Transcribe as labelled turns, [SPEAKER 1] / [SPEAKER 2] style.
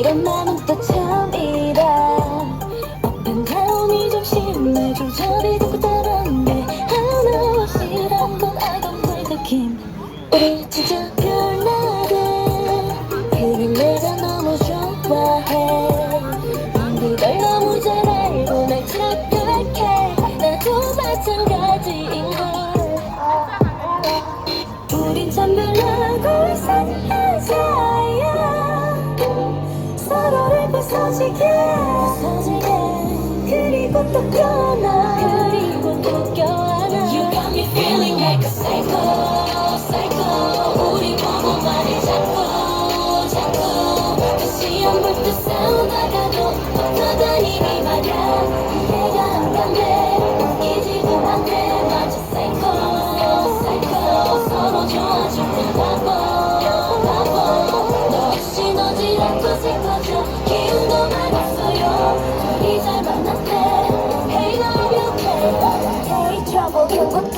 [SPEAKER 1] 이런 마음은 또 처음이라 업앤다운이 좀 심해 조절이 자꾸 다른데 하나 확실한 건 I don't 우리 진짜 좋아해 넌 그걸 너무 잘 알고 날 착각해. 나도 마찬가지인걸 우린 참 별나고 사이야. 서로를 부서지게. 부서지게. 그리고 또 껴나 그리고 또 껴안아 또 싸워나가도 어떠다니 말야. 이해가 안 간대 웃기지도 않네 마치 psycho psycho 서로 좋아 죽는 바보 바보. 너 없이 너질 않고 슬퍼져 기운도 많았어요. 둘이 잘 만났대. Hey now you okay Hey trouble you good